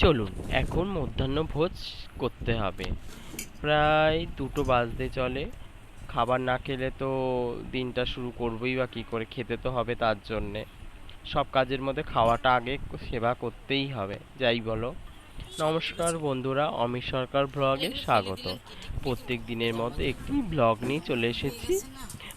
চলুন, এখন মধ্যাহ্ন ভোজ করতে হবে। প্রায় দুটো বাজতে চলে। খাবার না খেলে তো দিনটা শুরু করবই বা কী করে, খেতে তো হবে তার জন্যে। সব কাজের মধ্যে খাওয়াটা আগে সেবা করতেই হবে, যাই বলো। নমস্কার বন্ধুরা, অমিত সরকার ব্লগে স্বাগত। প্রত্যেক দিনের মতো একটি ব্লগ নিয়ে চলে এসেছি।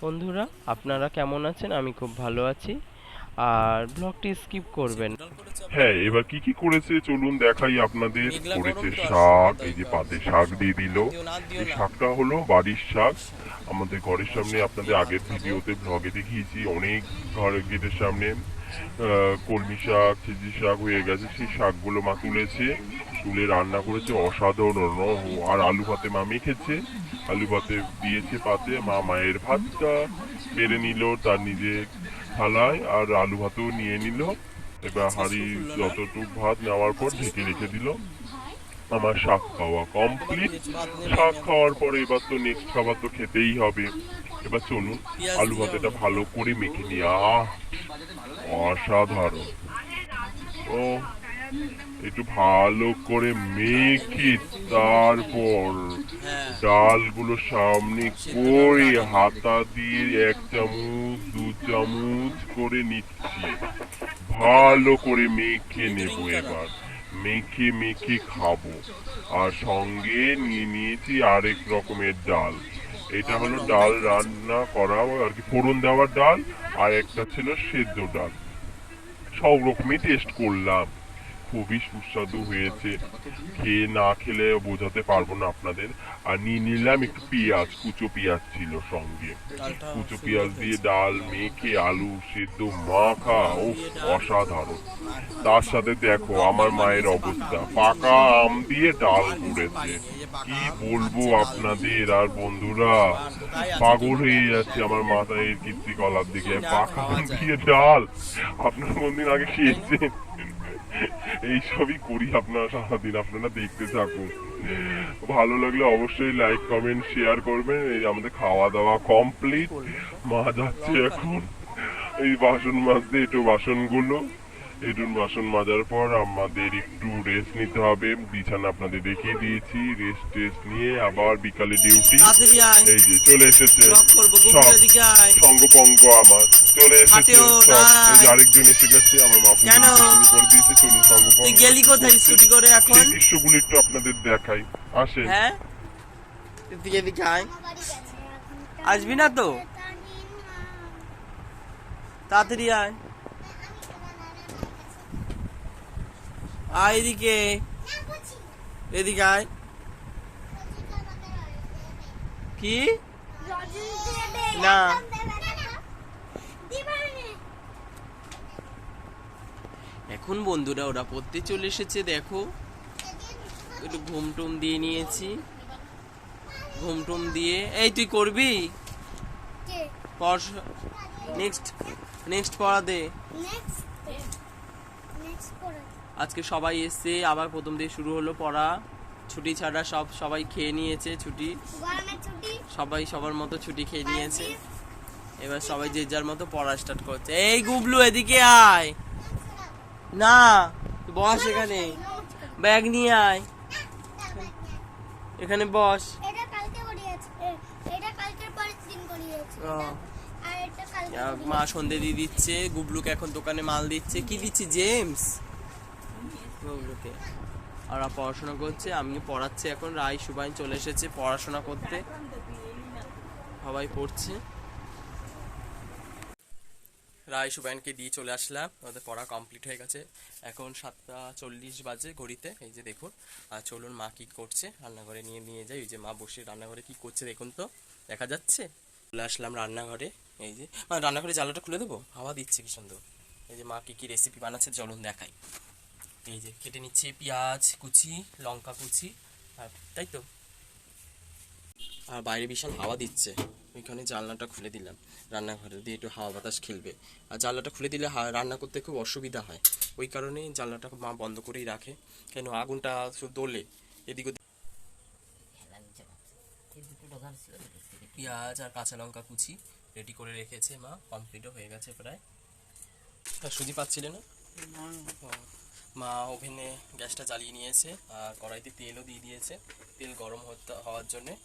বন্ধুরা, আপনারা কেমন আছেন? আমি খুব ভালো আছি। আর ব্লগটি স্কিপ করবেন। হ্যাঁ এবার কি কি করেছে? চলুন দেখাই আপনাদের। করেছে শাক, এই যে পাতে শাক দিয়ে দিল। এই শাকটা হলো বাড়ির শাক। আমাদের ঘরের সামনে আপনাদের আগের ভিডিওতে ব্লগে দেখিয়েছি। অনেক ঘরের গেটের সামনে কলমি শাক ছিজি শাক হয়ে গেছে। সেই শাকগুলো মা তুলেছে, তুলে রান্না করেছে। অসাধারণ আর আলু ভাতে মা মেখেছে। আলু ভাতে দিয়েছে পাতে। মা মায়ের ভাতটা বেড়ে নিল। তার নিজে থালায় আর আলু ভাতও নিয়ে নিল। এবার হাঁড়ি যতটুকু ভাত নেওয়ার পর ঢেকে রেখে দিল। আমার শাক খাওয়া কমপ্লিট শাক খাওয়ার পরে এবার তো নেক্সট খাবার তো খেতেই হবে। এবার চলুন আলু ভাত ভাতেটা ভালো করে মেখে নিই। আহ অসাধারণ। ও একটু ভালো করে মেখে তারপর হ্যাঁ। ডালগুলো সামনে করে হাতা দিয়ে এক চামচ দু চামচ করে নিচ্ছি। ভালো করে মেখে নেব এবার। মেখে মেখে খাব। আর সঙ্গে নিয়ে নিয়েছি আরেক রকমের ডাল। এটা হলো ডাল রান্না করা আর কি। ফোড়ন দেওয়ার ডাল আর একটা ছিল সেদ্ধ ডাল। সব রকমই টেস্ট করলাম। খুবই সুস্বাদু হয়েছে। খেয়ে না খেলে বোঝাতে পারব না আপনাদের। আর নিয়ে নিলাম একটু পেঁয়াজ কুচো পেঁয়াজ ছিল সঙ্গে। কুচো পেঁয়াজ দিয়ে ডাল মেখে আলু সেদ্ধ মাখা ও অসাধারণ। তার সাথে দেখো আমার মায়ের অবস্থা। পাকা আম দিয়ে ডাল করেছে কি বলব আপনাদের আর বন্ধুরা? পাগল হয়ে যাচ্ছে আমার মাথায় কীর্তি কলার দিকে পাকা আম দিয়ে ডাল। আপনার কোনদিন আগে খেয়েছেন? এইসবই করি আপনারা সারাদিন, আপনারা দেখতে থাকুন। ভালো লাগলে অবশ্যই লাইক কমেন্ট শেয়ার করবেন। এই আমাদের খাওয়া দাওয়া কমপ্লিট মা যাচ্ছে এখন। এই বাসন মাজতে একটু বাসনগুলো। একটু বাসন মাজার পর আমাদের একটু রেস্ট নিতে হবে। বিছানা আপনাদের দেখিয়ে দিয়েছি। রেস্ট টেস্ট নিয়ে আবার বিকালে ডিউটি এই যে চলে এসেছে। দিকে সঙ্গপঙ্গ আমার। চলে এসেছে আরেকজন এসে গেছে আমার মা করে দিয়েছে চলুন সঙ্গপঙ্গ। গেলি কোথায়? স্কুটি করে এখন? দৃশ্যগুলো একটু আপনাদের দেখাই। আসে হ্যাঁ? এদিকে আয়। আসবি না তো? তাড়াতাড়ি আয়। আয় এদিকে। এদিকে আয়। কি? না। এখন বন্ধুরা ওরা পড়তে চলে এসেছে দেখো। একটু ঘুম টুম দিয়ে নিয়েছি। ঘুম টুম দিয়ে। এই তুই করবি? নেক্সট নেক্সট পড়া দে। আজকে সবাই এসছে আবার প্রথম দিয়ে শুরু হলো পড়া। ছুটি ছাড়া সব সবাই খেয়ে নিয়েছে ছুটি। সবাই সবার মতো ছুটি খেয়ে নিয়েছে। এবার সবাই যে যার মতো পড়া স্টার্ট করছে। এই গুবলু এদিকে আয়। না বস এখানে। ব্যাগ নিয়ে আয়। এখানে বস। মা সন্ধে দিয়ে দিচ্ছে গুবলুকে এখন দোকানে মাল দিচ্ছে। কি দিচ্ছে জেমস? আর ওরা পড়াশোনা করছে আমি পড়াচ্ছি এখন। রায় সুবাইন চলে এসেছে পড়াশোনা করতে। সবাই পড়ছে। রায় সুবাইনকে দিয়ে চলে আসলাম। ওদের পড়া কমপ্লিট হয়ে গেছে। এখন সাতটা চল্লিশ বাজে ঘড়িতে। এই যে দেখুন। আর চলুন মা কি করছে। রান্নাঘরে নিয়ে নিয়ে যাই। ওই যে মা বসে রান্নাঘরে কি করছে দেখুন তো। দেখা যাচ্ছে। চলে আসলাম রান্নাঘরে। এই যে রান্নাঘরে জ্বালাটা খুলে দেবো? হাওয়া দিচ্ছে কি সুন্দর। এই যে মা কি কি রেসিপি বানাচ্ছে চলুন দেখাই। এই যে কেটে নিচ্ছে পেঁয়াজ কুচি লঙ্কা কুচি আর তাই তো। আর বাইরে বিশাল হাওয়া দিচ্ছে। ওইখানে জানলাটা খুলে দিলাম। রান্নাঘরে দিয়ে একটু হাওয়া বাতাস খেলবে। আর জানলাটা খুলে দিলে রান্না করতে খুব অসুবিধা হয়। ওই কারণে জানলাটা মা বন্ধ করেই রাখে। কেন আগুনটা শুধু দোলে। এদিক ওদিক পেঁয়াজ আর কাঁচা লঙ্কা কুচি রেডি করে রেখেছে মা। কমপ্লিটও হয়ে গেছে প্রায়। আর সুজি পাচ্ছিলে না? মা ওভেনে গ্যাসটা জ্বালিয়ে নিয়েছে আর কড়াইতে তেলও দিয়ে দিয়েছে। তেল গরম হতে- হওয়ার জন্যে।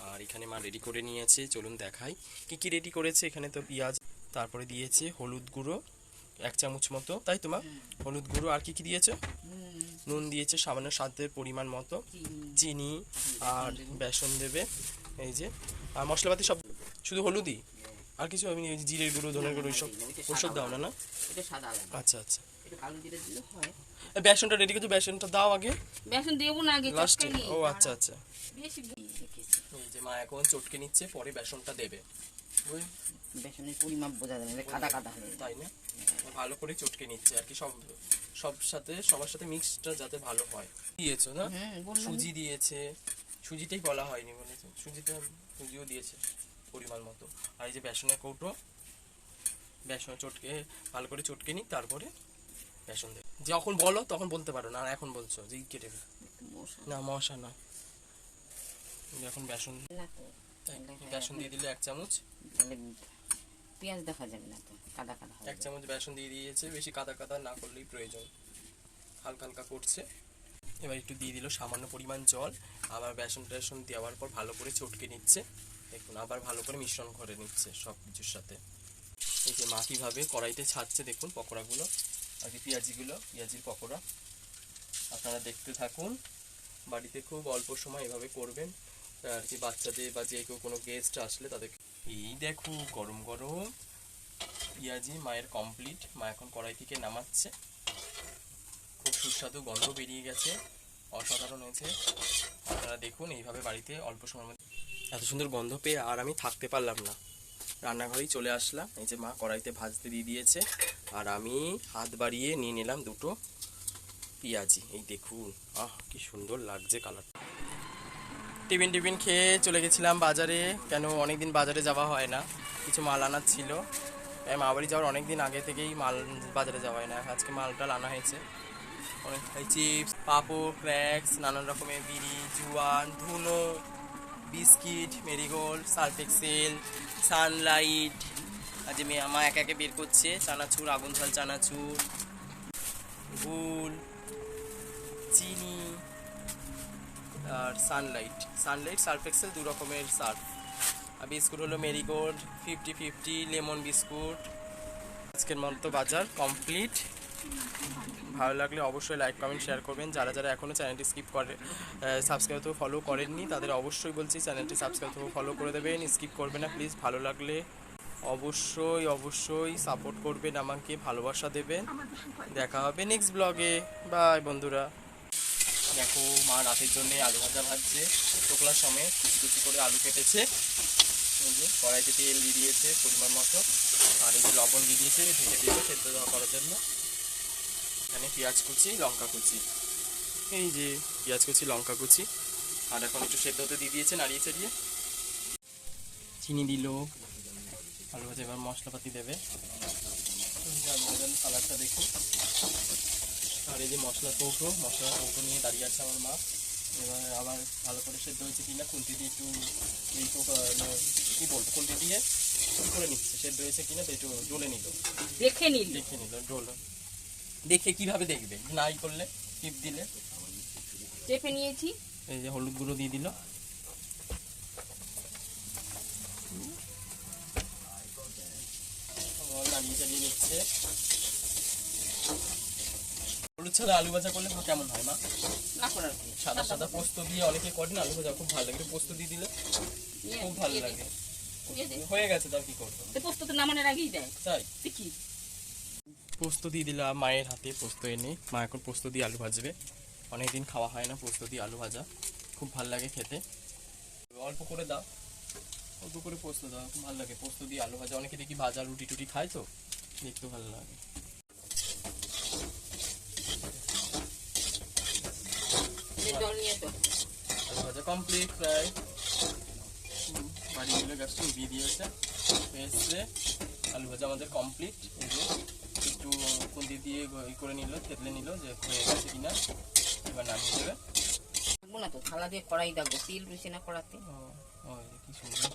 আর এখানে মা রেডি করে নিয়েছে। চলুন দেখাই। কি কি রেডি করেছে? এখানে তো পেঁয়াজ তারপরে দিয়েছে হলুদ গুঁড়ো এক চামচ মতো। তাই তো মা? হলুদ গুঁড়ো। আর কি কি দিয়েছে? নুন দিয়েছে সামান্য স্বাদের পরিমাণ মতো। চিনি আর বেসন দেবে। এই যে। আর মশলাপাতি সব শুধু হলুদই? আর কিছু? আমি জিরের গুঁড়ো ধনের গুঁড়ো ওইসব ওইসব দাও না না? আচ্ছা আচ্ছা। দিলে হয়। বেসনটা রেডি করছ? বেসনটা দাও আগে। বেসন দেবো না আগে লাস্টে ও আচ্ছা আচ্ছা। বেশি এই যে মা এখন চটকে নিচ্ছে পরে বেসনটা দেবে। বেসনের পরিমাপ বোঝা যাবে না কাদা কাদা হয়ে। তাই না? ভালো করে চটকে নিচ্ছে আর কি সব সব সাথে সবার সাথে মিক্সটা যাতে ভালো হয়। দিয়েছ না? সুজি দিয়েছে। সুজিটাই বলা হয়নি বলেছে সুজিটা সুজিও দিয়েছে পরিমাণ মতো। আর এই যে বেসনের কৌটো বেসন চটকে ভালো করে চটকে নিই তারপরে বেসন দেবে যখন বলো তখন বলতে পারো না আর এখন বলছো যে কেটে ফেলো। না মশা নয়। এখন বেসন না বেসন দিয়ে দিলে এক চামচ। পেঁয়াজ দেখা যাবে না তো কাদা কাদা এক চামচ বেসন দিয়ে দিয়েছে বেশি কাদা কাদা না করলেই প্রয়োজন। হালকা হালকা করছে। এবার একটু দিয়ে দিল সামান্য পরিমাণ জল। আবার বেসন টেসন দেওয়ার পর ভালো করে চটকে নিচ্ছে। দেখুন আবার ভালো করে মিশ্রণ করে নিচ্ছে সব কিছুর সাথে। এই যে মা কীভাবে কড়াইতে ছাড়ছে দেখুন পকোড়াগুলো। কি পেঁয়াজিগুলো, পেঁয়াজির পকোড়া। আপনারা দেখতে থাকুন। বাড়িতে খুব অল্প সময় এভাবে করবেন। আর কি বাচ্চাদের বা যে কেউ কোনো গেস্ট আসলে তাদের এই দেখো গরম গরম। পেঁয়াজি মায়ের কমপ্লিট মা এখন কড়াই থেকে নামাচ্ছে। খুব সুস্বাদু গন্ধ বেরিয়ে গেছে। অসাধারণ হয়েছে। আপনারা দেখুন, এইভাবে বাড়িতে অল্প সময়ের মধ্যে এত সুন্দর গন্ধ পেয়ে আর আমি থাকতে পারলাম না। রান্নাঘরেই চলে আসলাম। এই যে মা কড়াইতে ভাজতে দিয়ে দিয়েছে। আর আমি হাত বাড়িয়ে নিয়ে নিলাম দুটো পেঁয়াজি। এই দেখুন, আহ, কি সুন্দর লাগছে কালারটা টিফিন টিফিন খেয়ে চলে গেছিলাম বাজারে। কেন, অনেকদিন বাজারে যাওয়া হয় না। কিছু মাল আনার ছিল। তাই মা বাড়ি যাওয়ার অনেক দিন আগে থেকেই মাল বাজারে যাওয়া হয় না। আজকে মালটা আনা হয়েছে। অনেক চিপস পাপড় ক্র্যাক্স নানান রকমের বিড়ি, জুয়ান, ধুনো বিস্কিট, মেরিগোল্ড সার্ফেক্সেল সানলাইট, আজ মেয়ে মা একে একে বের করছে, চানাচুর আগুন ঝাল চানাচুর গুল চিনি আর সানলাইট। সানলাইট সার্ফ এক্সেল দু রকমের সার্ফ। আর বিস্কুট হলো Marigold, fifty fifty, lemon biscuit. আজকের মতো বাজার কমপ্লিট। ভালো লাগলে অবশ্যই লাইক কমেন্ট শেয়ার করবেন। যারা যারা এখনও চ্যানেলটি স্কিপ করে সাবস্ক্রাইব তো ফলো করেননি, তাদের অবশ্যই বলছি চ্যানেলটি সাবস্ক্রাইব তো ফলো করে দেবেন। স্কিপ করবেন না প্লিজ ভালো লাগলে অবশ্যই অবশ্যই সাপোর্ট করবেন আমাকে, ভালোবাসা দেবেন। দেখা হবে নেক্সট ব্লগে বাই বন্ধুরা। দেখো, মা রাতের জন্য আলু ভাজা ভাজছে। টোকলার সময় কুচি কুচি করে আলু কেটেছে। কড়াইতে তেল দিয়ে দিয়েছে পরিমাণ মতো। আর এই যে লবণ দিয়ে দিয়েছে ঢেকে দিয়েছে, সেদ্ধ করার জন্য। এখানে পেঁয়াজ কুচি লঙ্কা কুচি। এই যে পেঁয়াজ কুচি লঙ্কা কুচি। আর এখন একটু সেদ্ধ হতে দিয়ে দিয়েছে নাড়িয়ে চাড়িয়ে চিনি দিল। আলু ভাজা এবার মশলাপাতি দেবে। কালারটা দেখুন। আর এই যে মশলা কৌটো মশলা কৌটো নিয়ে দাঁড়িয়ে আছে আমার মা। এবার আবার ভালো করে সেদ্ধ হয়েছে কিনা খুন্তি দিয়ে একটু এই কী বলব খুন্তি দিয়ে করে নিচ্ছে। সেদ্ধ হয়েছে কিনা তো একটু ডলে নিল। দেখে নিল। দেখে নিল ডোল দেখে কীভাবে দেখবে? নাই করলে টিপ দিলে। চেপে নিয়েছি। এই যে হলুদ গুঁড়ো দিয়ে দিল। নাড়িয়ে চালিয়ে নিচ্ছে হলুদ ছাড়া আলু ভাজা করলে কেমন হয় মা? না করার সাদা সাদা পোস্ত দিয়ে অনেকে করে না আলু ভাজা খুব ভালো লাগে। পোস্ত দিয়ে দিলে খুব ভালো লাগে। হয়ে গেছে তার কি করব? পোস্ত তো নামানোর আগেই দেয়। তুই? কি পোস্ত দিয়ে দিলাম মায়ের হাতে পোস্ত এনে মা এখন পোস্ত দিয়ে আলু ভাজবে। অনেকদিন খাওয়া হয় না পোস্ত দিয়ে আলু ভাজা। খুব ভালো লাগে খেতে। অল্প করে দাও। অল্প করে পোস্ত দাও খুব ভালো লাগে। পোস্ত দিয়ে আলু ভাজা। অনেকে দেখি ভাজা রুটি টুটি খায় তো দেখতে ভালো লাগে। আলু ভাজা কমপ্লিট প্রায়। হুম, বাড়ি গেলে গ্যাসটা উঠিয়ে দিয়েছে এসে আলু ভাজা আমাদের কমপ্লিট এই যে একটু খুন্তি দিয়ে ই করে নিল থেতলে নিল যে হয়ে গেছে কিনা এবার নামিয়ে দেবে। থাকব না তো থালা দিয়ে কড়াই দেখব তেল বেশি না কড়াতে? কি সুন্দর।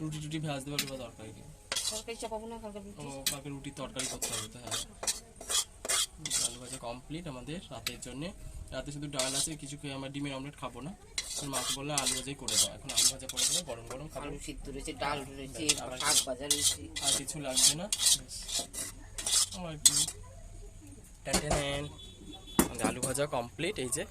রুটি টুটি ভাজতে পারবে বা তরকারি তরকারি চাপাবো না কালকে ও কালকে রুটির তরকারি করতে হবে তো হ্যাঁ। আলু ভাজা কমপ্লিট আমাদের রাতের জন্য। রাতে শুধু ডাল আছে কিছু খেয়ে আমরা ডিমের অমলেট খাব না। তো মাকে বললে আলু ভাজাই করে দাও। এখন আলু ভাজা করে দেবো গরম গরম খাব। আলু সিদ্ধ রয়েছে ডাল রয়েছে শাক ভাজা রয়েছে। আর কিছু লাগবে না। আমার কি আলু ভাজা কমপ্লিট এই যে